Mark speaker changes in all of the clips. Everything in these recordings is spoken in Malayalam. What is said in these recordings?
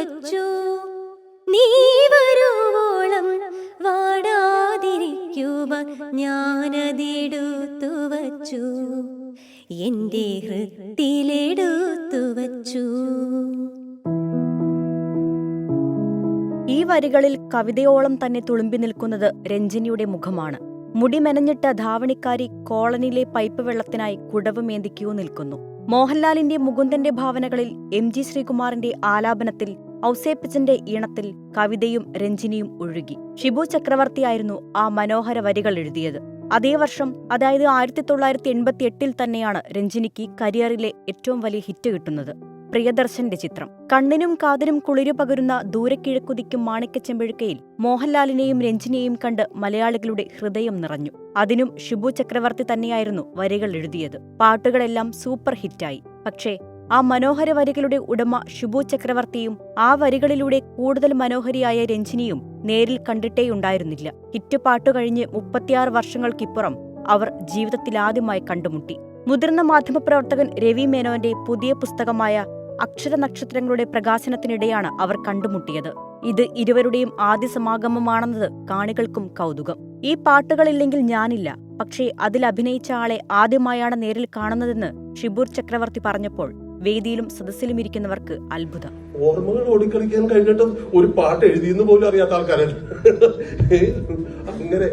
Speaker 1: വച്ചു. നീ വരുവോളം വാടാതിരിക്കുക ഞാനതിടുത്തു വച്ചു. എന്റെ ഹൃത്തിലെടുത്തു വച്ചു
Speaker 2: ഈ വരികളിൽ കവിതയോളം തന്നെ തുളുമ്പി നിൽക്കുന്നത് രഞ്ജിനിയുടെ മുഖമാണ്. മുടി മെനഞ്ഞിട്ട ധാവണിക്കാരി കോളനിയിലെ പൈപ്പ് വെള്ളത്തിനായി കുടവുമേന്തിക്കൂ നിൽക്കുന്നു മോഹൻലാലിന്റെ മുകുന്ദന്റെ ഭാവനകളിൽ എം ജി ശ്രീകുമാറിന്റെ ആലാപനത്തിൽ ഔസേപ്പച്ചന്റെ ഈണത്തിൽ കവിതയും രഞ്ജിനിയും ഒഴുകി. ഷിബു ചക്രവർത്തിയായിരുന്നു ആ മനോഹര വരികൾ എഴുതിയത്. അതേ വർഷം അതായത് ആയിരത്തി തൊള്ളായിരത്തി എൺപത്തി എട്ടിൽ തന്നെയാണ് രഞ്ജിനിക്ക് കരിയറിലെ ഏറ്റവും വലിയ ഹിറ്റ് കിട്ടുന്നത്. പ്രിയദർശന്റെ ചിത്രം. കണ്ണിനും കാതിനും കുളിരു പകരുന്ന ദൂരക്കിഴക്കുതിക്കും മാണിക്കച്ചെമ്പഴുക്കയിൽ മോഹൻലാലിനെയും രഞ്ജിനെയും കണ്ട് മലയാളികളുടെ ഹൃദയം നിറഞ്ഞു. അതിനും ഷിബു ചക്രവർത്തി തന്നെയായിരുന്നു വരികൾ എഴുതിയത്. പാട്ടുകളെല്ലാം സൂപ്പർ ഹിറ്റായി. പക്ഷേ ആ മനോഹര വരികളുടെ ഉടമ ഷിബു ചക്രവർത്തിയും ആ വരികളിലൂടെ കൂടുതൽ മനോഹരിയായ രഞ്ജിനിയും നേരിൽ കണ്ടിട്ടേയുണ്ടായിരുന്നില്ല. ഹിറ്റ് പാട്ടു കഴിഞ്ഞ് മുപ്പത്തിയാറ് വർഷങ്ങൾക്കിപ്പുറം അവർ ജീവിതത്തിലാദ്യമായി കണ്ടുമുട്ടി. മുതിർന്ന മാധ്യമപ്രവർത്തകൻ രവി മേനോന്റെ പുതിയ പുസ്തകമായ അക്ഷര നക്ഷത്രങ്ങളുടെ പ്രകാശനത്തിനിടെയാണ് അവർ കണ്ടുമുട്ടിയത്. ഇത് ഇരുവരുടെയും ആദ്യ സമാഗമമാണെന്നത് കാണികൾക്കും കൗതുകം. ഈ പാട്ടുകളില്ലെങ്കിൽ ഞാനില്ല. പക്ഷേ അതിൽ അഭിനയിച്ച ആളെ ആദ്യമായാണ് നേരിൽ കാണുന്നതെന്ന് ഷിബൂർ ചക്രവർത്തി പറഞ്ഞപ്പോൾ വേദിയിലും സദസ്സിലും ഇരിക്കുന്നവർക്ക് അത്ഭുതം.
Speaker 3: ഓർമ്മകൾ ഓടിക്കളിക്കാൻ കഴിഞ്ഞിട്ടും ഒരു പാട്ട് എഴുതിയെന്ന് പോലും അറിയാത്ത ആൾക്കാരല്ല? അങ്ങനെ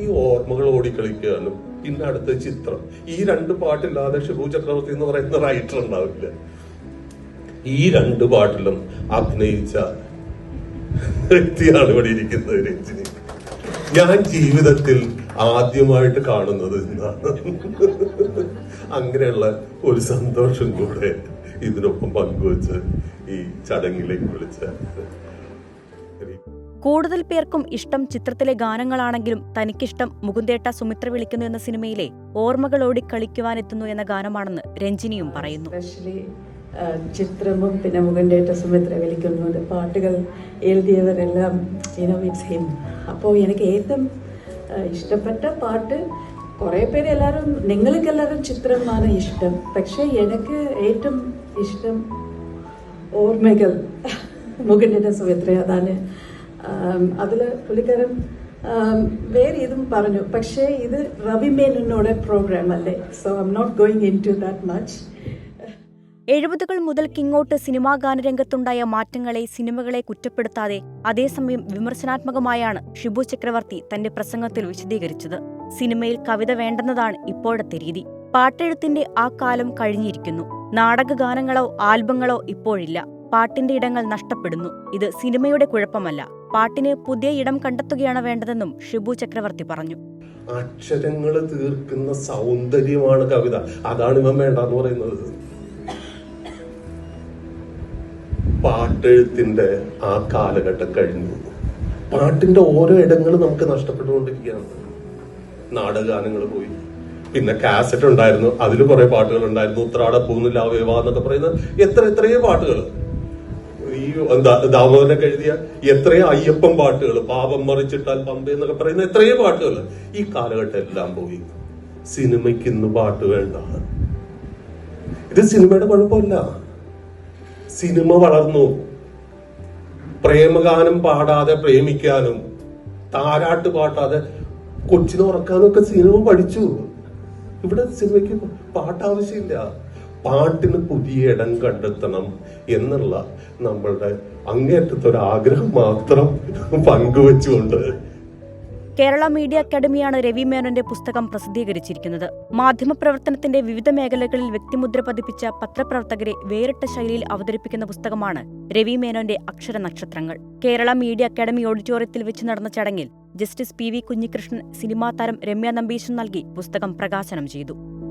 Speaker 3: ഈ ഓർമ്മകൾ ഓടിക്കളിക്കാനും പിന്നെ അടുത്ത ചിത്രം. ഈ രണ്ട് പാട്ടില്ലാതെ ഷിബു ചക്രവർത്തി എന്ന് പറയുന്ന റൈറ്റർ ഉണ്ടാവില്ല. ഈ രണ്ട് പാട്ടിലും അഭിനയിച്ച വ്യക്തിയാണ് ഇവിടെ ഇരിക്കുന്നത് രഞ്ജിനി. ഞാൻ ജീവിതത്തിൽ ആദ്യമായിട്ട് കാണുന്നത് എന്നാണ് അങ്ങനെയുള്ള ഒരു സന്തോഷം കൂടെ ഇതിനൊപ്പം പങ്കുവച്ച് ഈ ചടങ്ങിലേക്ക് വിളിച്ച.
Speaker 2: കൂടുതൽ പേർക്കും ഇഷ്ടം ചിത്രത്തിലെ ഗാനങ്ങളാണെങ്കിലും തനിക്കിഷ്ടം മുകുന്ദേട്ട സുമിത്ര വിളിക്കുന്നു എന്ന സിനിമയിലെ ഓർമ്മകൾ ഓടിക്കളിക്കുവാനെത്തുന്നു എന്ന ഗാനമാണെന്ന് രഞ്ജിനിയും പറയുന്നു.
Speaker 4: എസ്പെഷ്യലി ചിത്രമും പിന്നെ മുകുന്തേട്ട സുമിത്ര വിളിക്കുന്നു. പാട്ടുകൾ എഴുതിയവരെല്ലാം യുനോ ഇറ്റ്സ് ഹിം അപ്പോൾ എനിക്ക് ഏറ്റവും ഇഷ്ടപ്പെട്ട പാട്ട് കുറേ പേര് എല്ലാവരും നിങ്ങൾക്കെല്ലാവരും ചിത്രമാണ് ഇഷ്ടം. പക്ഷേ എനിക്ക് ഏറ്റവും ഇഷ്ടം ഓർമ്മകൾ മുകണ്ടേറ്റ സുമിത്ര അതാണ്. അതിൽ പുള്ളിക്കാരൻ വേറെ ഇതും പറഞ്ഞു. പക്ഷേ ഇത് രവി മേനോനോട് പ്രോഗ്രാം അല്ലേ? So I'm not going into that much
Speaker 2: എഴുപതുകൾ മുതൽക്കിങ്ങോട്ട് സിനിമാ ഗാനരംഗത്തുണ്ടായ മാറ്റങ്ങളെ സിനിമകളെ കുറ്റപ്പെടുത്താതെ അതേസമയം വിമർശനാത്മകമായാണ് ഷിബു ചക്രവർത്തി തന്റെ പ്രസംഗത്തിൽ വിശദീകരിച്ചത്. സിനിമയിൽ കവിത വേണ്ടെന്നതാണ് ഇപ്പോഴത്തെ രീതി. പാട്ടെഴുത്തിന്റെ ആ കാലം കഴിഞ്ഞിരിക്കുന്നു. നാടക ഗാനങ്ങളോ ആൽബങ്ങളോ ഇപ്പോഴില്ല. പാട്ടിന്റെ ഇടങ്ങൾ നഷ്ടപ്പെടുന്നു. ഇത് സിനിമയുടെ കുഴപ്പമല്ല. പാട്ടിന് പുതിയ ഇടം കണ്ടെത്തുകയാണ് വേണ്ടതെന്നും ഷിബു ചക്രവർത്തി പറഞ്ഞു.
Speaker 3: അക്ഷരങ്ങൾ തീർക്കുന്ന സൗന്ദര്യമാണ് കവിത. അതാണ് ഇവൻ വേണ്ടെന്ന് പറയുന്നത്. പാട്ടെഴുത്തിന്റെ ആ കാലഘട്ടം കഴിഞ്ഞു. പാട്ടിന്റെ ഓരോ ഇടങ്ങളും നമുക്ക് നഷ്ടപ്പെട്ടുകൊണ്ടിരിക്കുകയാണ്. നാടകഗാനങ്ങൾ പോയി. പിന്നെ കാസറ്റ് ഉണ്ടായിരുന്നു അതിൽ കുറെ പാട്ടുകൾ ഉണ്ടായിരുന്നു. ഉത്രാട പൂന്നില്ല വേവ എന്നൊക്കെ പറയുന്ന എത്ര എത്രയോ പാട്ടുകൾ. ഈ എന്താ ദാമോദരനൊക്കെ എഴുതിയ എത്രയോ അയ്യപ്പൻ പാട്ടുകൾ പാപം മറിച്ചിട്ടാൽ പമ്പ എന്നൊക്കെ പറയുന്ന എത്രയോ പാട്ടുകൾ. ഈ കാലഘട്ടം എല്ലാം പോയി. സിനിമയ്ക്ക് ഇന്ന് പാട്ട് വേണ്ട. ഇത് സിനിമയുടെ കുഴപ്പമില്ല. സിനിമ വളർന്നു. പ്രേമഗാനം പാടാതെ പ്രേമിക്കാനും താരാട്ട് പാട്ടാതെ കൊച്ചിനെ ഉറക്കാനും ഒക്കെ സിനിമ പഠിച്ചു. ഇവിടെ സിനിമയ്ക്ക് പാട്ട് ആവശ്യമില്ല പാട്ടിന് പുതിയ ഇടം കണ്ടെത്തണം എന്നുള്ള നമ്മളുടെ അങ്ങേറ്റത്തെ ഒരു ആഗ്രഹം മാത്രം പങ്കുവെച്ചുകൊണ്ട്
Speaker 2: കേരള മീഡിയ അക്കാദമിയാണ് രവി മേനോന്റെ പുസ്തകം പ്രസിദ്ധീകരിച്ചിരിക്കുന്നത്. മാധ്യമപ്രവർത്തനത്തിന്റെ വിവിധ മേഖലകളിൽ വ്യക്തിമുദ്ര പതിപ്പിച്ച പത്രപ്രവർത്തകരെ വേറിട്ട ശൈലിയിൽ അവതരിപ്പിക്കുന്ന പുസ്തകമാണ് രവി മേനോന്റെ അക്ഷര നക്ഷത്രങ്ങൾ. കേരള മീഡിയ അക്കാദമി ഓഡിറ്റോറിയത്തിൽ വെച്ച് നടന്ന ചടങ്ങിൽ justice P V Kunhikrishnan cinema താരം രമ്യ നമ്പീശൻ നൽകി പുസ്തകം പ്രകാശനം ചെയ്തു.